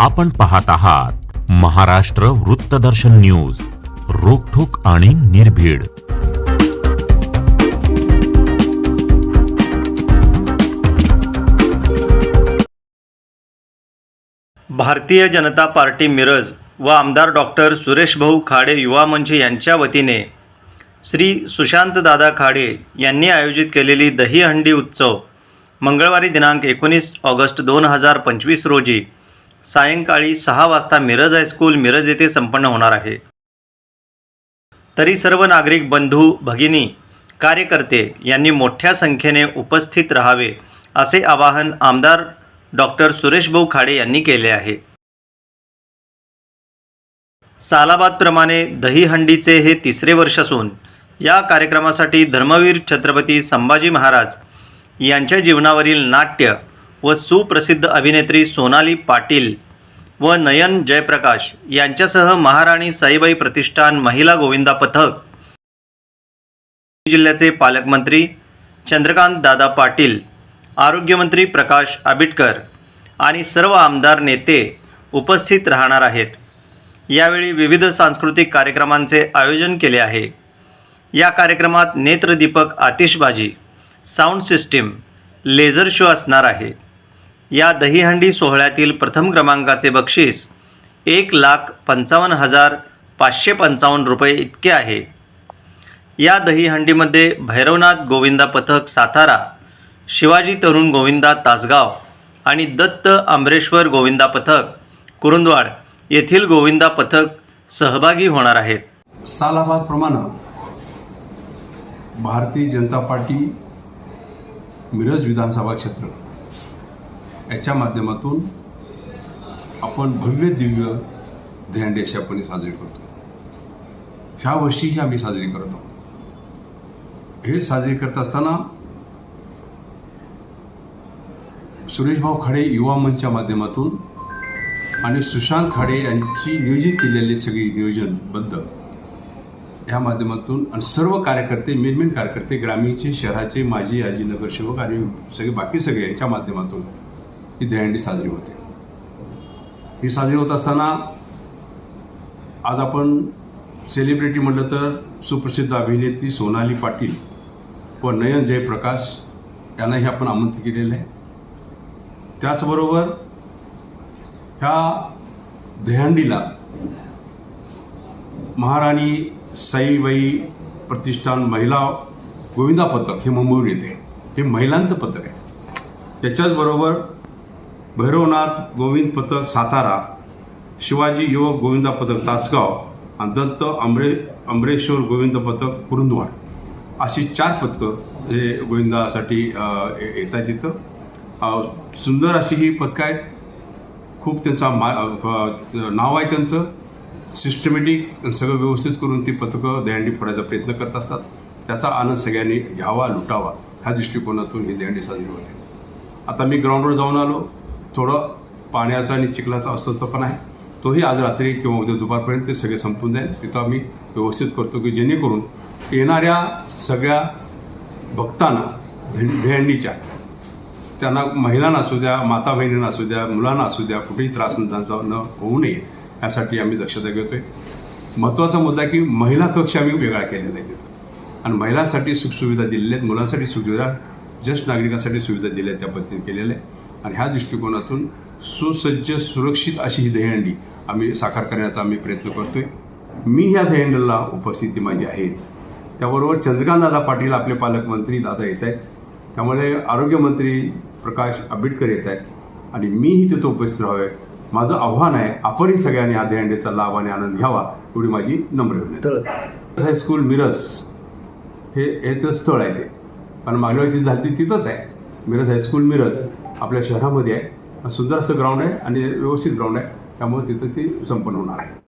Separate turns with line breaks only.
आपण पाहत आहात महाराष्ट्र वृत्तदर्शन न्यूज रोखोक आणि निर्भीड.
भारतीय जनता पार्टी मिरज व आमदार डॉक्टर सुरेश भाऊ खाडे युवा मंच यांच्या वतीने श्री सुशांतदादा खाडे यांनी आयोजित केलेली दहीहंडी उत्सव मंगळवारी दिनांक एकोणीस ऑगस्ट दोन हजार पंचवीस रोजी सायंकाळी सहा वाजता मिरज हायस्कूल मिरज येथे संपन्न होणार आहे. तरी सर्व नागरिक बंधू भगिनी कार्यकर्ते यांनी मोठ्या संख्येने उपस्थित राहावे असे आवाहन आमदार डॉक्टर सुरेशभाऊ खाडे यांनी केले आहे. सालाबादप्रमाणे दहीहंडीचे हे तिसरे वर्ष असून या कार्यक्रमासाठी धर्मवीर छत्रपती संभाजी महाराज यांच्या जीवनावरील नाट्य व सुप्रसिद्ध अभिनेत्री सोनाली पाटील व नयन जयप्रकाश यांच्यासह महाराणी साईबाई प्रतिष्ठान महिला गोविंदा पथक जिल्ह्याचे पालकमंत्री चंद्रकांत दादा पाटील आरोग्यमंत्री प्रकाश आबिटकर आणि सर्व आमदार नेते उपस्थित राहणार आहेत. यावेळी विविध सांस्कृतिक कार्यक्रमांचे आयोजन केले आहे. या कार्यक्रमात नेत्रदीपक आतिषबाजी साऊंड सिस्टीम लेझर शो असणार आहे. या दहीहंडी सोहळ्यातील प्रथम क्रमांकाचे बक्षीस एक लाख पंचावन्न हजार पाचशे पंचावन्न रुपये इतके आहे. या दहीहंडीमध्ये भैरवनाथ गोविंदा पथक सातारा शिवाजी तरुण गोविंदा तासगाव आणि दत्त आंबरेश्वर गोविंदा पथक कुरुंदवाड येथील गोविंदा पथक सहभागी होणार आहेत.
सालाबादप्रमाणे भारतीय जनता पार्टी मिरज विधानसभा क्षेत्र. याच्या माध्यमातून आपण भव्य दिव्य दहीहंडी आपण साजरी करतो. ह्या वर्षीही आम्ही साजरी करत आहोत. हे साजरी करत असताना सुरेशभाऊ खाडे युवा मंचच्या माध्यमातून आणि सुशांत खाडे यांची नियोजित केलेली सगळी नियोजनबद्ध ह्या माध्यमातून आणि सर्व कार्यकर्ते मेन मेन कार्यकर्ते ग्रामीणचे शहराचे माजी आजी नगरसेवक आणि सगळे बाकी सगळे यांच्या माध्यमातून ही दहीहंडी साजरी होते. ही साजरी होत असताना आज आपण सेलिब्रिटी म्हटलं तर सुप्रसिद्ध अभिनेत्री सोनाली पाटील व नयन जयप्रकाश यांनाही आपण आमंत्रित केलेलं आहे. त्याचबरोबर ह्या दहंडीला महाराणी साईबाई प्रतिष्ठान महिला गोविंदा पथक हे मुंबईवर येते. हे महिलांचं पथक आहे. त्याच्याचबरोबर भैरवनाथ गोविंद पथक सातारा शिवाजी युवक गोविंदा पथक तासगाव आणि दत्त आंबरे आंबरेश्वर गोविंद पथक कुरुंदवाड अशी चार पथकं हे गोविंदासाठी येत आहेत तिथं सुंदर अशी ही पथकं आहेत. खूप त्यांचा मा नाव आहे त्यांचं. सिस्टमॅटिक सगळं व्यवस्थित करून ती पथकं दहंडी फोडायचा प्रयत्न करत असतात. त्याचा आनंद सगळ्यांनी घ्यावा लुटावा. ह्या दृष्टिकोनातून ही दहंडी साजरी होते. आता मी ग्राउंडवर जाऊन आलो. थोडं पाण्याचा आणि चिखलाचा अस्वस्थ पण आहे. तोही आज रात्री किंवा उद्या दुपारपर्यंत ते सगळे संपून जाईल. तिथं आम्ही व्यवस्थित करतो की जेणेकरून येणाऱ्या सगळ्या भक्तांना भेंडीच्या त्यांना महिलांना असू द्या माता बहिणींना असू द्या मुलांना असू द्या कुठेही त्रास त्यांचा न होऊ नये यासाठी आम्ही दक्षता घेतो आहे महत्त्वाचा मुद्दा की महिला कक्ष आम्ही वेगळा केलेला आहे तिथं. आणि महिलांसाठी सुखसुविधा दिलेल्या आहेत मुलांसाठी सुखसुविधा ज्येष्ठ नागरिकांसाठी सुविधा दिल्या आहेत त्या पद्धतीने केलेल्या आहे आणि ह्या दृष्टिकोनातून सुसज्ज सुरक्षित अशी ही दहीहंडी आम्ही साकार करण्याचा आम्ही प्रयत्न करतोय. मी ह्या दहीहंडीला उपस्थिती माझी आहेच. त्याबरोबर चंद्रकांत दादा पाटील आपले पालकमंत्री दादा येत आहेत. त्यामुळे आरोग्यमंत्री प्रकाश आंबेडकर येत आहेत. आणि मीही तिथं उपस्थित राहावे. माझं आव्हान आहे आपणही सगळ्यांनी हा दहीहंडीचा लाभ आणि आनंद घ्यावा एवढी माझी नम्र विनंती. हायस्कूल मिरज हे हे तर स्थळ आहे ते. पण मागल्या वेळी झाली तिथंच आहे. Miraj high school Miraj. आपल्या शहरामध्ये आहे सुंदर असं ग्राउंड आहे आणि व्यवस्थित ग्राउंड आहे. त्यामुळे तिथं ती संपन्न होणार आहे.